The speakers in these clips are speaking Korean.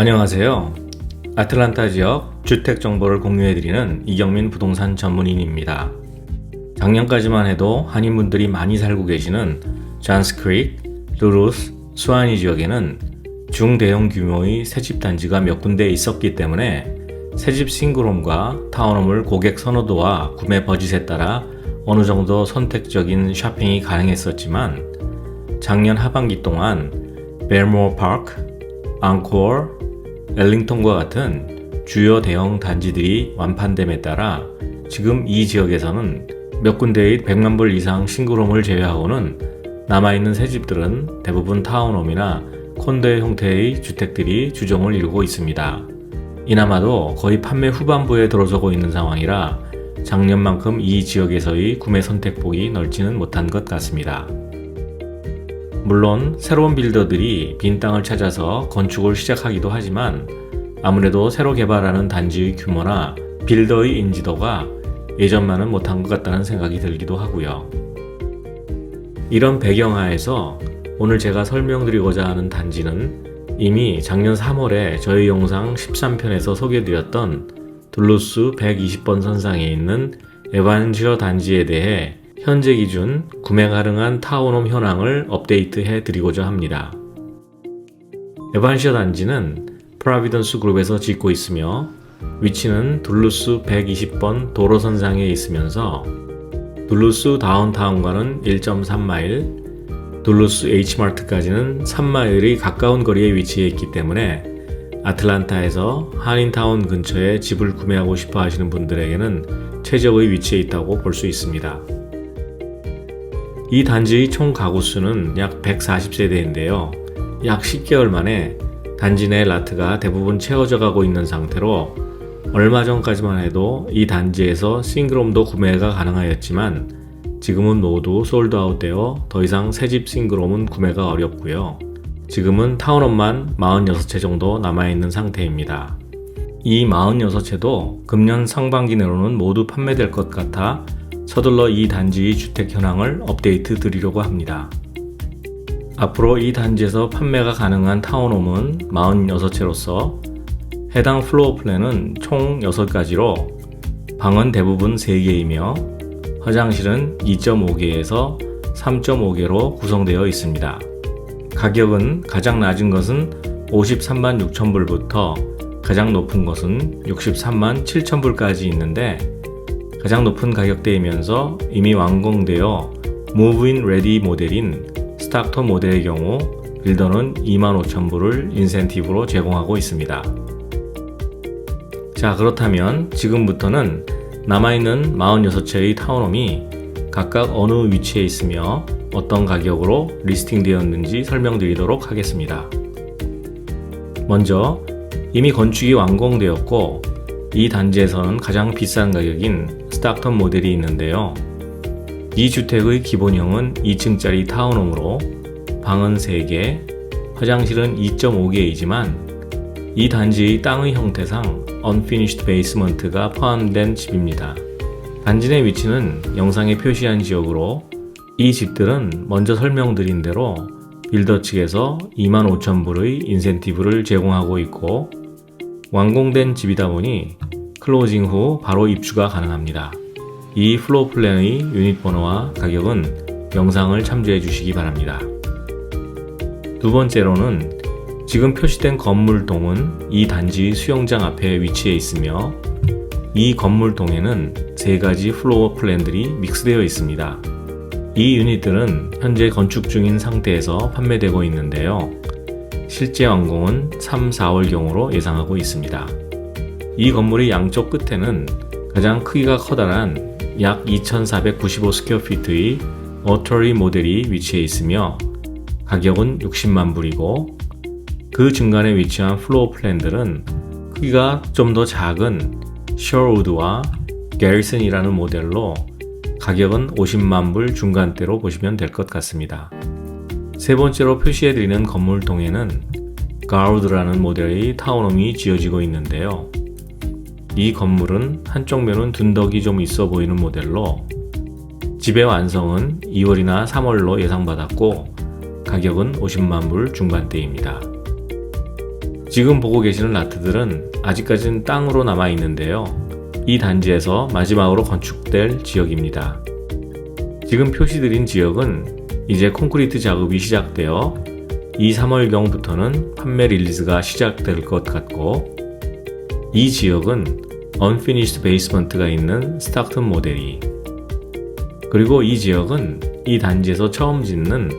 안녕하세요. 아틀란타 지역 주택 정보를 공유해드리는 이경민 부동산 전문인입니다. 작년까지만 해도 한인분들이 많이 살고 계시는 잔스크릭, 루루스, 수아니 지역에는 중대형 규모의 새집 단지가 몇 군데 있었기 때문에 새집 싱글홈과 타운홈을 고객 선호도와 구매 버짓에 따라 어느 정도 선택적인 쇼핑이 가능했었지만 작년 하반기 동안 벨모어 파크, 앙코어, 엘링턴과 같은 주요 대형 단지들이 완판됨에 따라 지금 이 지역에서는 몇 군데의 100만 불 이상 싱글홈을 제외하고는 남아있는 새 집들은 대부분 타운홈이나 콘도 형태의 주택들이 주종을 이루고 있습니다. 이나마도 거의 판매 후반부에 들어서고 있는 상황이라 작년만큼 이 지역에서의 구매 선택폭이 넓지는 못한 것 같습니다. 물론 새로운 빌더들이 빈 땅을 찾아서 건축을 시작하기도 하지만 아무래도 새로 개발하는 단지의 규모나 빌더의 인지도가 예전만은 못한 것 같다는 생각이 들기도 하고요. 이런 배경하에서 오늘 제가 설명드리고자 하는 단지는 이미 작년 3월에 저희 영상 13편에서 소개드렸던 둘루스 120번 선상에 있는 에반지어 단지에 대해 현재 기준 구매 가능한 타운홈 현황을 업데이트해 드리고자 합니다. 에반시어 단지는 프라비던스 그룹에서 짓고 있으며 위치는 둘루스 120번 도로선상에 있으면서 둘루스 다운타운과는 1.3마일, 둘루스 H마트까지는 3마일의 가까운 거리에 위치해 있기 때문에 아틀란타에서 한인타운 근처에 집을 구매하고 싶어 하시는 분들에게는 최적의 위치에 있다고 볼 수 있습니다. 이 단지의 총 가구 수는 약 140세대인데요. 약 10개월 만에 단지 내 라트가 대부분 채워져 가고 있는 상태로 얼마 전까지만 해도 이 단지에서 싱글홈도 구매가 가능하였지만 지금은 모두 솔드아웃 되어 더 이상 새집 싱글홈은 구매가 어렵고요. 지금은 타운홈만 46채 정도 남아있는 상태입니다. 이 46채도 금년 상반기 내로는 모두 판매될 것 같아 서둘러 이 단지의 주택 현황을 업데이트 드리려고 합니다. 앞으로 이 단지에서 판매가 가능한 타운홈은 46채로서 해당 플로어 플랜은 총 6가지로 방은 대부분 3개이며 화장실은 2.5개에서 3.5개로 구성되어 있습니다. 가격은 가장 낮은 것은 53만 6천 불부터 가장 높은 것은 63만 7천 불까지 있는데 가장 높은 가격대이면서 이미 완공되어 무브인 레디 모델인 스타터 모델의 경우 빌더는 25,000불을 인센티브로 제공하고 있습니다. 자, 그렇다면 지금부터는 남아있는 46채의 타운홈이 각각 어느 위치에 있으며 어떤 가격으로 리스팅 되었는지 설명드리도록 하겠습니다. 먼저 이미 건축이 완공되었고 이 단지에서는 가장 비싼 가격인 스타턴 모델이 있는데요. 이 주택의 기본형은 2층짜리 타운홈으로 방은 3개, 화장실은 2.5개이지만 이 단지의 땅의 형태상 unfinished basement가 포함된 집입니다. 단지 내 위치는 영상에 표시한 지역으로 이 집들은 먼저 설명드린 대로 빌더 측에서 25,000불의 인센티브를 제공하고 있고 완공된 집이다 보니 클로징 후 바로 입주가 가능합니다. 이 플로어 플랜의 유닛 번호와 가격은 영상을 참조해 주시기 바랍니다. 두 번째로는 지금 표시된 건물동은 이 단지 수영장 앞에 위치해 있으며 이 건물동에는 세 가지 플로어 플랜들이 믹스되어 있습니다. 이 유닛들은 현재 건축 중인 상태에서 판매되고 있는데요. 실제 완공은 3, 4월경으로 예상하고 있습니다. 이 건물의 양쪽 끝에는 가장 크기가 커다란 약 2,495 스퀘어피트의 어터리 모델이 위치해 있으며 가격은 60만 불이고 그 중간에 위치한 플로어 플랜들은 크기가 좀 더 작은 셔우드와 게리슨이라는 모델로 가격은 50만 불 중간대로 보시면 될 것 같습니다. 세 번째로 표시해드리는 건물 동에는 가우드라는 모델의 타운홈이 지어지고 있는데요. 이 건물은 한쪽 면은 둔덕이 좀 있어 보이는 모델로 집의 완성은 2월이나 3월로 예상받았고 가격은 50만 불 중반대입니다. 지금 보고 계시는 라트들은 아직까지는 땅으로 남아 있는데요. 이 단지에서 마지막으로 건축될 지역입니다. 지금 표시드린 지역은 이제 콘크리트 작업이 시작되어 2, 3월경부터는 판매 릴리즈가 시작될 것 같고 이 지역은 unfinished basement가 있는 스타크턴 모델이 그리고 이 지역은 이 단지에서 처음 짓는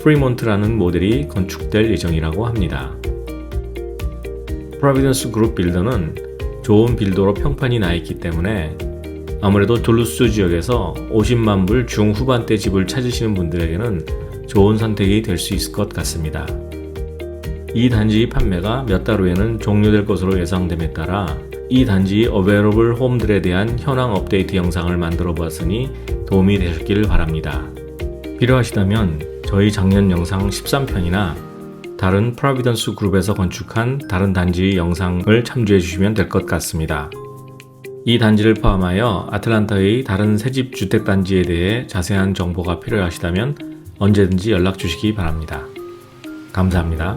프리몬트라는 모델이 건축될 예정이라고 합니다. 프로비던스 그룹 빌더는 좋은 빌더로 평판이 나 있기 때문에 아무래도 둘루스 지역에서 50만 불 중후반대 집을 찾으시는 분들에게는 좋은 선택이 될 수 있을 것 같습니다. 이 단지 판매가 몇 달 후에는 종료될 것으로 예상됨에 따라 이 단지 어베러블 홈들에 대한 현황 업데이트 영상을 만들어 보았으니 도움이 되셨길 바랍니다. 필요하시다면 저희 작년 영상 13편이나 다른 프라비던스 그룹에서 건축한 다른 단지의 영상을 참조해 주시면 될 것 같습니다. 이 단지를 포함하여 아틀란타의 다른 새집 주택 단지에 대해 자세한 정보가 필요하시다면 언제든지 연락 주시기 바랍니다. 감사합니다.